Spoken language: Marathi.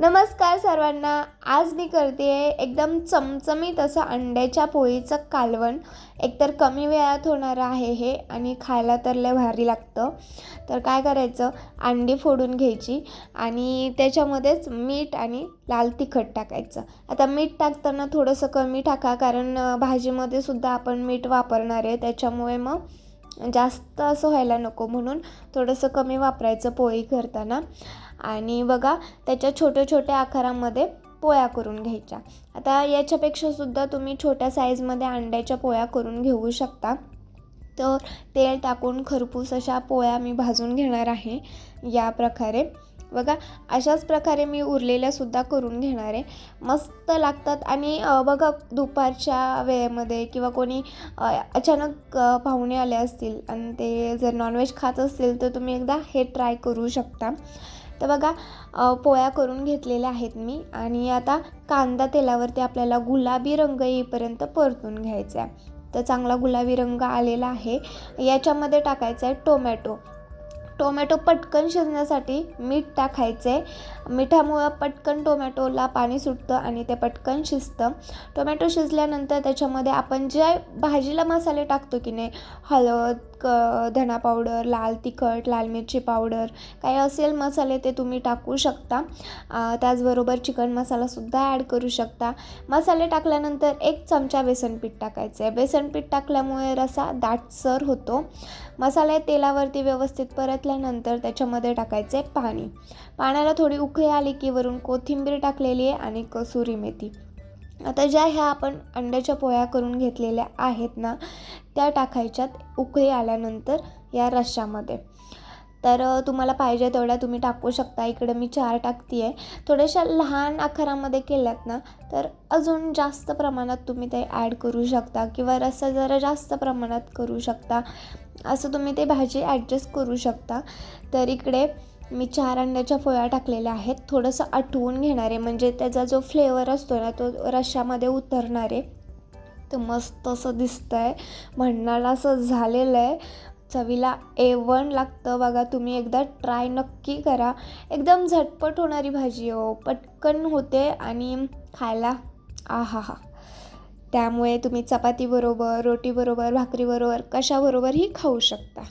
नमस्कार सर्वांना. आज मी करते आहे एकदम चमचमीत असं अंड्याच्या पोळीचं कालवण. एकतर कमी वेळात होणारं आहे हे आणि खायला तर लय भारी लागतं. तर काय करायचं? अंडी फोडून घ्यायची आणि त्याच्यामध्येच मीठ आणि लाल तिखट टाकायचं. आता मीठ टाकताना थोडंसं कमी टाका कारण भाजीमध्ये सुद्धा आपण मीठ वापरणार आहे. त्याच्यामुळे मग जास्त असं व्हायला नको म्हणून थोडंसं कमी वापरायचं पोळी करताना. आणि बघा त्याच्या छोट्या छोट्या आकारामध्ये पोळ्या करून घ्यायच्या. आता याच्यापेक्षा सुद्धा तुम्ही छोट्या साईजमध्ये अंड्याच्या पोळ्या करून घेऊ शकता. तर तेल टाकून खरपूस अशा पोळ्या मी भाजून घेणार आहे या प्रकारे. बघा अशाच प्रकारे मी उरलेल्यासुद्धा करून घेणार आहे. मस्त लागतात आणि बघा दुपारच्या वेळेमध्ये किंवा कोणी अचानक पाहुणे आले असतील आणि ते जर नॉनव्हेज खात असतील तर तुम्ही एकदा हे ट्राय करू शकता. तर बघा पोळ्या करून घेतलेल्या आहेत मी आणि आता कांदा तेलावरती आपल्याला गुलाबी रंग येईपर्यंत परतून घ्यायचा आहे. तर चांगला गुलाबी रंग आलेला आहे. याच्यामध्ये टाकायचा आहे टोमॅटो. टोमॅटो पटकन शिजण्यासाठी मीठ टाकायचे. मिठामुळं पटकन टोमॅटोला पाणी सुटतं आणि ते पटकन शिजतं. टोमॅटो शिजल्यानंतर त्याच्यामध्ये आपण जे भाजीला मसाले टाकतो की नाही हळद क धणा पावडर लाल तिखट लाल मिरची पावडर काही असेल मसाले ते तुम्ही टाकू शकता. त्याचबरोबर चिकन मसालासुद्धा ॲड करू शकता. मसाले टाकल्यानंतर एक चमचा बेसन पीठ टाकायचं आहे बेसन पीठ टाकल्यामुळे रसा दाटसर होतो. मसाले तेलावरती व्यवस्थित घेतल्यानंतर त्याच्यामध्ये टाकायचे पाणी. पाण्याला थोडी उकळी आली की वरून कोथिंबीर टाकलेली आहे आणि कसुरी मेथी. आता ज्या ह्या आपण अंड्याच्या पोळ्या करून घेतलेल्या आहेत ना त्या टाकायच्यात उकळी आल्यानंतर या रश्श्यामध्ये. तर तुम्हाला पाहिजे तेवढ्या तुम्ही टाकू शकता. इकडं मी चार टाकते आहे थोड्याशा लहान आकारामध्ये केल्यात ना तर अजून जास्त प्रमाणात तुम्ही ते ॲड करू शकता किंवा रस्सा जरा जास्त प्रमाणात करू शकता. असं तुम्ही ते भाजी ॲडजस्ट करू शकता. तर इकडे मी चार अंड्याच्या पोळ्या टाकलेल्या आहेत. थोडंसं आठवून घेणार आहे म्हणजे त्याचा जो फ्लेवर असतो ना तो रश्श्यामध्ये उतरणार. आहे तर मस्त असं दिसतं आहे म्हणणारा असं झालेलं आहे चवीला ए वन लागतं. बघा तुम्ही एकदा ट्राय नक्की करा. एकदम झटपट होणारी भाजी हो. पटकन होते आणि खायला आहा हा त्यामुळे तुम्ही चपातीबरोबर रोटीबरोबर भाकरीबरोबर कशाबरोबरही खाऊ शकता.